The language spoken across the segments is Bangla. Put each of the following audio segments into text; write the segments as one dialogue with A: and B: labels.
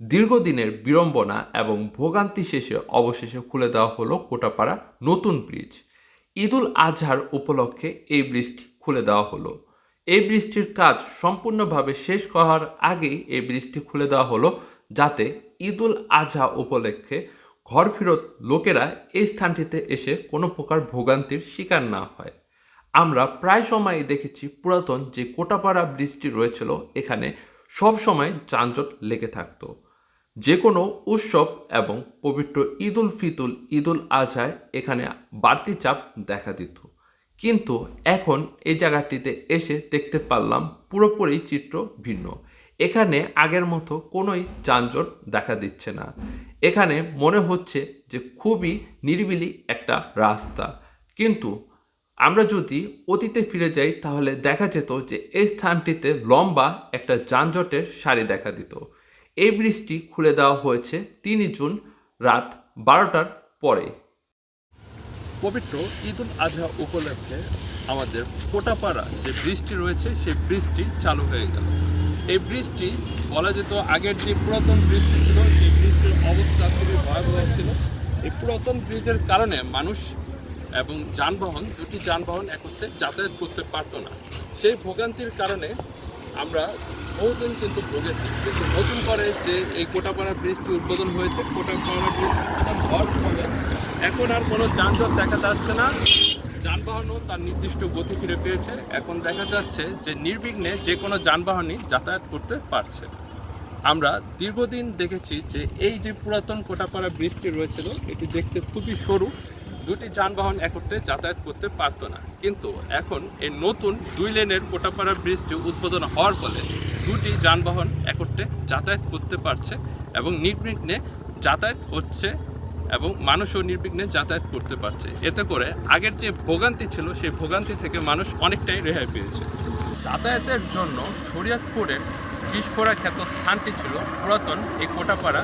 A: দীর্ঘদিনের বিড়ম্বনা এবং ভোগান্তি শেষে অবশেষে খুলে দেওয়া হলো কোটাপাড়া নতুন ব্রিজ। ঈদুল আজহার উপলক্ষে এই ব্রিজটি খুলে দেওয়া হলো। এই ব্রিজটির কাজ সম্পূর্ণভাবে শেষ করার আগেই এই ব্রিজটি খুলে দেওয়া হলো যাতে ঈদুল আজহা উপলক্ষে ঘর ফেরত লোকেরা এই স্থানটিতে এসে কোনো প্রকার ভোগান্তির শিকার না হয়। আমরা প্রায় সময়ই দেখেছি পুরাতন যে কোটাপাড়া ব্রিজটি রয়েছিল, এখানে সব সময় যানজট লেগে থাকতো। যে কোনো উৎসব এবং পবিত্র ঈদ উল ফিতুল ঈদ উল আজহায় এখানে বাড়তি চাপ দেখা দিত। কিন্তু এখন এই জায়গাটিতে এসে দেখতে পারলাম পুরোপুরি চিত্র ভিন্ন। এখানে আগের মতো কোনোই যানজট দেখা দিচ্ছে না। এখানে মনে হচ্ছে যে খুবই নিরিবিলি একটা রাস্তা। কিন্তু আমরা যদি অতীতে ফিরে যাই, তাহলে দেখা যেত যে এই স্থানটিতে লম্বা একটা যানজটের সারি দেখা দিত। এই ব্রিজটি খুলে দেওয়া হয়েছে তিনই জুন রাত বারোটার পরে।
B: পবিত্র ঈদ উল আজহা উপলক্ষে আমাদের কোটাপাড়া যে ব্রিজটি রয়েছে, সেই ব্রিজটি চালু হয়ে গেল। এই ব্রিজটি বলা যেত আগের যে পুরাতন ব্রিজটি ছিল, সেই ব্রিজটির অবস্থা খুবই ভয়াবহ ছিল। এই পুরাতন ব্রিজের কারণে মানুষ এবং যানবাহন, দুটি যানবাহন একত্রে যাতায়াত করতে পারতো না। সেই ভোগান্তির কারণে আমরা বহুদিন কিন্তু ভুগেছি। কিন্তু নতুন করে যে এই কোটাপাড়া ব্রিজটি উদ্বোধন হয়েছে, কোটাপাড়া ব্রিজটি হওয়ার ফলে এখন আর কোনো যানজট দেখা যাচ্ছে না। যানবাহনও তার নির্দিষ্ট গতি ফিরে পেয়েছে। এখন দেখা যাচ্ছে যে নির্বিঘ্নে যে কোনো যানবাহনই যাতায়াত করতে পারছে। আমরা দীর্ঘদিন দেখেছি যে এই যে পুরাতন কোটাপাড়া ব্রিজটি রয়েছিল, এটি দেখতে খুবই সরু। দুটি যানবাহন একত্রে যাতায়াত করতে পারতো না। কিন্তু এখন এই নতুন দুই লেনের কোটাপাড়া ব্রিজটি উদ্বোধন হওয়ার ফলে দুটি যানবাহন একত্রে যাতায়াত করতে পারছে এবং নির্বিঘ্নে যাতায়াত হচ্ছে এবং মানুষও নির্বিঘ্নে যাতায়াত করতে পারছে। এতে করে আগের যে ভোগান্তি ছিল, সেই ভোগান্তি থেকে মানুষ অনেকটাই রেহাই পেয়েছে। যাতায়াতের জন্য শরীয়তপুরের বিস্ফোরা খ্যাত স্থানটি ছিল পুরাতন এই কোটাপাড়া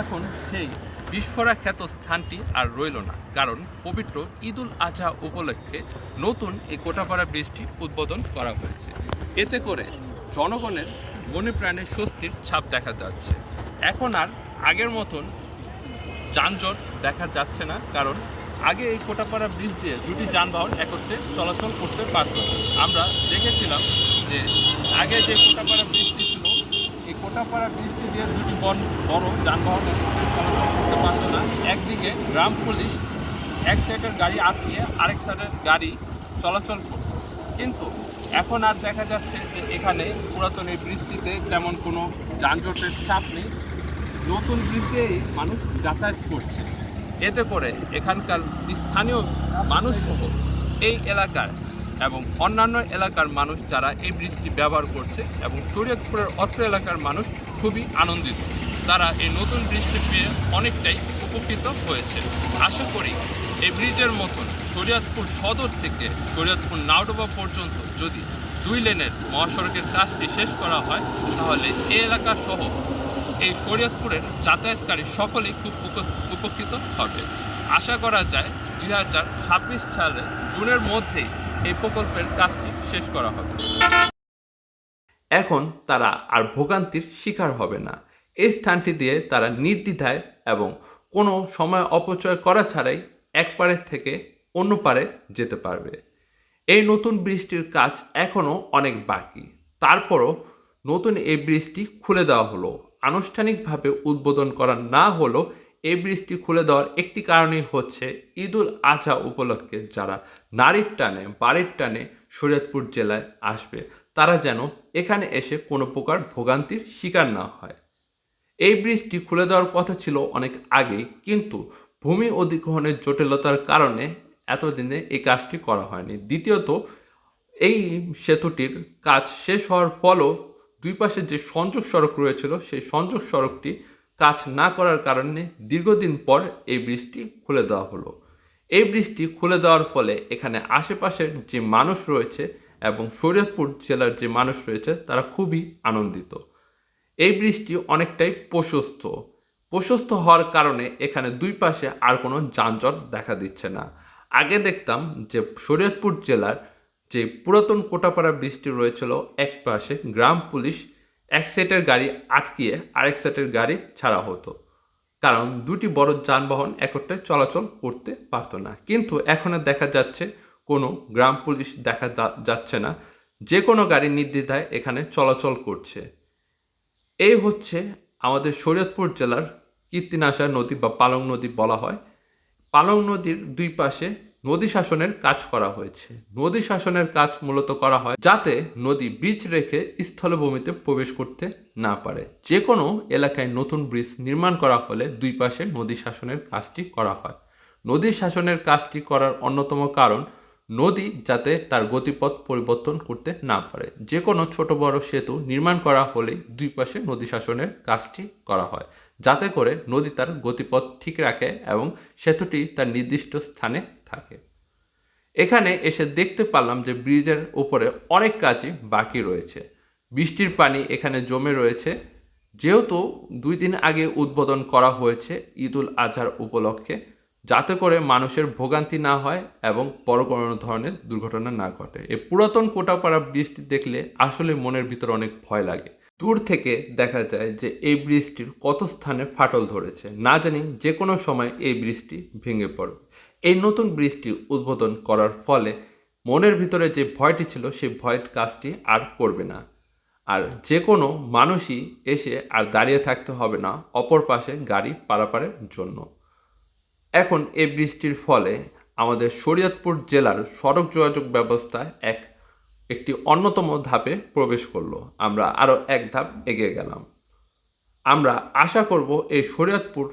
B: এখন সেই বিস্ফোরা খ্যাত স্থানটি আর রইল না, কারণ পবিত্র ঈদুল আজহা উপলক্ষে নতুন এই কোটাপাড়া ব্রিজটি উদ্বোধন করা হয়েছে। এতে করে জনগণের মনে প্রাণে স্বস্তির ছাপ দেখা যাচ্ছে। এখন আর আগের মতন যানজট দেখা যাচ্ছে না, কারণ আগে এই কোটাপাড়া ব্রিজ দিয়ে দুটি যানবাহন একত্রে চলাচল করতে পারত আমরা দেখেছিলাম যে আগে যে কোটাপাড়া ব্রিজটি কোটাপাড়া ব্রিজটি দিয়ে দুটি বন বড় যানবাহন করতে পারত না। একদিকে গ্রাম পুলিশ, এক সাইডের গাড়ি আটকিয়ে আরেক সাইডের গাড়ি চলাচল করত। কিন্তু এখন আর দেখা যাচ্ছে যে এখানে পুরাতন এই বৃষ্টিতে তেমন কোনো যানজটের চাপ নেই। নতুন দিয়েই মানুষ যাতায়াত করছে। এতে করে এখানকার স্থানীয় মানুষ সহ এই এলাকার এবং অন্যান্য এলাকার মানুষ যারা এই ব্রিজটি ব্যবহার করছে এবং শরীয়তপুরের অত্র এলাকার মানুষ খুবই আনন্দিত। তারা এই নতুন ব্রিজটি পেয়ে অনেকটাই উপকৃত হয়েছে। আশা করি এই ব্রিজের মতন শরীয়তপুর সদর থেকে শরীয়তপুর নাওডোবা পর্যন্ত যদি দুই লেনের মহাসড়কের কাজটি শেষ করা হয়, তাহলে এই এলাকা সহ এই শরীয়তপুরের যাতায়াতকারী সকলেই খুব উপ- উপকৃত হবে। আশা করা যায় দুই হাজার ছাব্বিশ সালে জুনের মধ্যেই এই প্রকল্পের কাজটি শেষ করা হবে।
A: এখন তারা আর ভোগান্তির শিকার হবে না। এই স্থানটি দিয়ে তারা নির্দ্বিধায় এবং কোনো সময় অপচয় করা ছাড়াই এক পারের থেকে অন্য পারে যেতে পারবে। এই নতুন ব্রিজটির কাজ এখনও অনেক বাকি। তারপরও নতুন এই ব্রিজটি খুলে দেওয়া হলো। আনুষ্ঠানিকভাবে উদ্বোধন করা না হলেও এই ব্রিজটি খুলে দেওয়ার একটি কারণই হচ্ছে ঈদুল আজহা উপলক্ষে যারা নারীর টানে, বাড়ির টানে শরীয়তপুর জেলায় আসবে, তারা যেন এখানে এসে কোনো প্রকার ভোগান্তির শিকার না হয়। এই ব্রিজটি খুলে দেওয়ার কথা ছিল অনেক আগেই, কিন্তু ভূমি অধিগ্রহণের জটিলতার কারণে এতদিনে এই কাজটি করা হয়নি। দ্বিতীয়ত, এই সেতুটির কাজ শেষ হওয়ার ফলও দুই পাশে যে সংযোগ সড়ক রয়েছিল, সেই সংযোগ সড়কটি কাজ না করার কারণে দীর্ঘদিন পর এই ব্রিজটি খুলে দেওয়া হলো। এই ব্রিজটি খুলে দেওয়ার ফলে এখানে আশেপাশের যে মানুষ রয়েছে এবং শরীয়তপুর জেলার যে মানুষ রয়েছে, তারা খুবই আনন্দিত। এই ব্রিজটি অনেকটাই প্রশস্ত। প্রশস্ত হওয়ার কারণে এখানে দুই পাশে আর কোনো যানজট দেখা দিচ্ছে না। আগে দেখতাম যে শরীয়তপুর জেলার যে পুরাতন কোটাপাড়া ব্রিজটি রয়েছিল, এক পাশে গ্রাম পুলিশ এক সেটের গাড়ি আটকিয়ে আরেক সেটের গাড়ি ছাড়া হতো। কারণ দুটি বড় যানবাহন একত্রে চলাচল করতে পারতো না। কিন্তু এখন আর দেখা যাচ্ছে, কোনো গ্রাম পুলিশ দেখা যাচ্ছে না। যে কোনো গাড়ি নির্দ্বিধায় এখানে চলাচল করছে। এই হচ্ছে আমাদের শরীয়তপুর জেলার কীর্তিনাশা নদী বা পালং নদী বলা হয়। পালং নদীর দুই পাশে নদী শাসনের কাজ করা হয়েছে। নদী শাসনের কাজ মূলত করা হয় যাতে নদী ব্রিজ রেখে স্থলভূমিতে প্রবেশ করতে না পারে। যে কোনো এলাকায় নতুন ব্রিজ নির্মাণ করা হলে দুই পাশে নদী শাসনের কাজটি করা হয়। নদী শাসনের কাজটি করার অন্যতম কারণ নদী যাতে তার গতিপথ পরিবর্তন করতে না পারে। যে কোনো ছোট বড় সেতু নির্মাণ করা হলেই দুই পাশে নদী শাসনের কাজটি করা হয়। যাতে করে নদী তার গতিপথ ঠিক রাখে এবং সেতুটি তার নির্দিষ্ট স্থানে থাকে। এখানে এসে দেখতে পারলাম যে ব্রিজের উপরে অনেক কাজই বাকি রয়েছে। বৃষ্টির পানি এখানে জমে রয়েছে। যেহেতু দুই দিন আগে উদ্বোধন করা হয়েছে ঈদুল আজহার উপলক্ষে, যাতে করে মানুষের ভোগান্তি না হয় এবং বড় কোনো ধরনের দুর্ঘটনা না ঘটে। এই পুরাতন কোটাপাড়া ব্রিজটি দেখলে আসলে মনের ভিতর অনেক ভয় লাগে। দূর থেকে দেখা যায় যে এই ব্রিজটির কত স্থানে ফাটল ধরেছে। না জানি যে কোনো সময় এই ব্রিজটি ভেঙে পড়বে এই নতুন ব্রিজটি উদ্বোধন করার ফলে মনের ভিতরে যে ভয়টি ছিল, সেই ভয়ের কাজটি আর করবে না। আর যে কোনো মানুষই এসে আর দাঁড়িয়ে থাকতে হবে না, অপর পাশে গাড়ি পারাপারের জন্য। এখন এই বৃষ্টির ফলে আমাদের শরীয়তপুর জেলার সড়ক যোগাযোগ ব্যবস্থা এক, একটি অন্যতম ধাপে প্রবেশ করল। আমরা আরও এক ধাপ এগিয়ে গেলাম। আমরা আশা করব এই শরীয়তপুর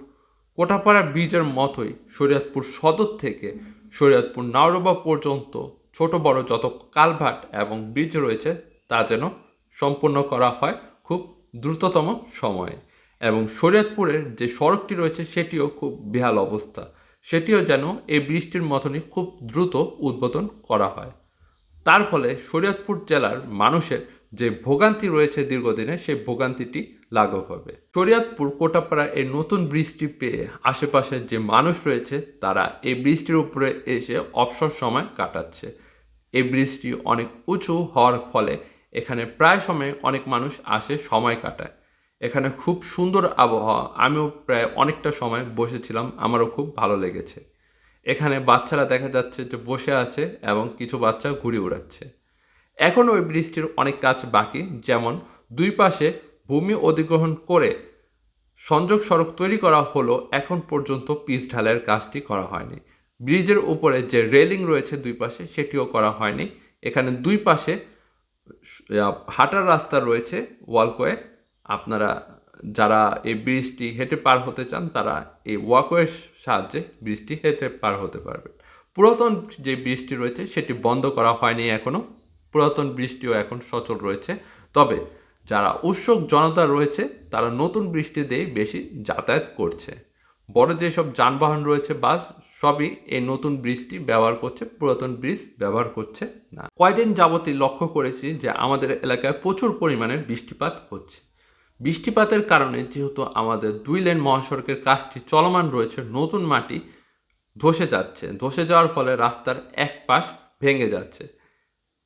A: কোটাপাড়া ব্রিজের মতোই শরীয়তপুর সদর থেকে শরীয়তপুর নাওরবা পর্যন্ত ছোট বড় যত কালভার্ট এবং ব্রিজ রয়েছে তা যেন সম্পূর্ণ করা হয় খুব দ্রুততম সময়ে। এবং শরীয়তপুরের যে সড়কটি রয়েছে সেটিও খুব বেহাল অবস্থা। সেটিও যেন এই বৃষ্টির মতনই খুব দ্রুত উদ্বোধন করা হয়। তার ফলে শরীয়তপুর জেলার মানুষের যে ভোগান্তি রয়েছে দীর্ঘদিনে, সেই ভোগান্তিটি লাঘব হবে। শরীয়তপুর কোটাপাড়া এই নতুন ব্রিজটি পেয়ে আশেপাশের যে মানুষ রয়েছে, তারা এই ব্রিজটির উপরে এসে অবসর সময় কাটাচ্ছে। এই ব্রিজটি অনেক উঁচু হওয়ার ফলে এখানে প্রায় সময় অনেক মানুষ আসে সময় কাটায়। এখানে খুব সুন্দর আবহাওয়া। আমিও প্রায় অনেকটা সময় বসেছিলাম, আমারও খুব ভালো লেগেছে। এখানে বাচ্চারা দেখা যাচ্ছে যে বসে আছে এবং কিছু বাচ্চা ঘুরে উড়াচ্ছে এখনও ওই ব্রিজটির অনেক কাজ বাকি, যেমন দুই পাশে ভূমি অধিগ্রহণ করে সংযোগ সড়ক তৈরি করা হলো, এখন পর্যন্ত পিচ ঢালের কাজটি করা হয়নি। ব্রিজের উপরে যে রেলিং রয়েছে দুই পাশে, সেটিও করা হয়নি। এখানে দুই পাশে হাঁটার রাস্তা রয়েছে ওয়ালকোয়ে। আপনারা যারা এই ব্রিজটি হেঁটে পার হতে চান, তারা এই ওয়াকওয়ের সাহায্যে ব্রিজটি হেঁটে পার হতে পারবেন। পুরাতন যে ব্রিজটি রয়েছে, সেটি বন্ধ করা হয়নি এখনও। পুরাতন বৃষ্টিও এখন সচল রয়েছে। তবে যারা উৎসুক জনতা রয়েছে, তারা নতুন বৃষ্টি দিয়েই বেশি যাতায়াত করছে। বড় যেসব যানবাহন রয়েছে, বাস, সবই এই নতুন ব্রিজটি ব্যবহার করছে, পুরাতন ব্রিজ ব্যবহার করছে না। কয়দিন যাবতই লক্ষ্য করেছি যে আমাদের এলাকায় প্রচুর পরিমাণের বৃষ্টিপাত হচ্ছে। বৃষ্টিপাতের কারণে যেহেতু আমাদের দুই লেন মহাসড়কের কাজটি চলমান রয়েছে, নতুন মাটি ধসে যাচ্ছে। ধসে যাওয়ার ফলে রাস্তার এক পাশ ভেঙে যাচ্ছে।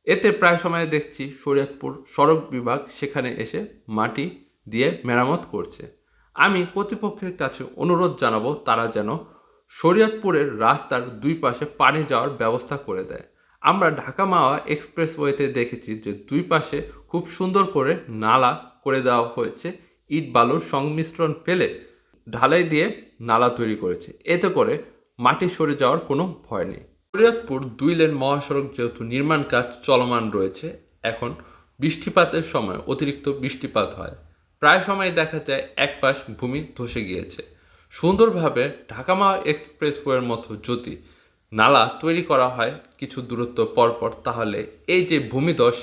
A: এতে প্রায় সময় দেখছি শরীয়তপুর সড়ক বিভাগ সেখানে এসে মাটি দিয়ে মেরামত করছে। আমি কর্তৃপক্ষের কাছে অনুরোধ জানাব, তারা যেন শরীয়তপুরের রাস্তার দুই পাশে পানি যাওয়ার ব্যবস্থা করে দেয়। আমরা ঢাকা মাওয়া এক্সপ্রেসওয়েতে দেখেছি যে দুই পাশে খুব সুন্দর করে নালা করে দেওয়া হয়েছে। ইট বালুর সংমিশ্রণ ফেলে ঢালাই দিয়ে নালা তৈরি করেছে। এতে করে মাটি সরে যাওয়ার কোনো ভয় নেই। শরীয়তপুর দুই লেন মহাসড়ক যেহেতু নির্মাণ কাজ চলমান রয়েছে, এখন বৃষ্টিপাতের সময় অতিরিক্ত বৃষ্টিপাত হয়। প্রায় সময় দেখা যায় এক পাশ ভূমি ধসে গিয়েছে। সুন্দরভাবে ঢাকামা এক্সপ্রেসওয়ের মতো যদি নালা তৈরি করা হয় কিছু দূরত্ব পরপর, তাহলে এই যে ভূমিধস,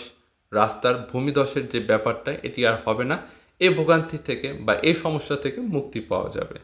A: রাস্তার ভূমিধসের যে ব্যাপারটা, এটি আর হবে না। এই ভোগান্তি থেকে বা এই সমস্যা থেকে মুক্তি পাওয়া যাবে।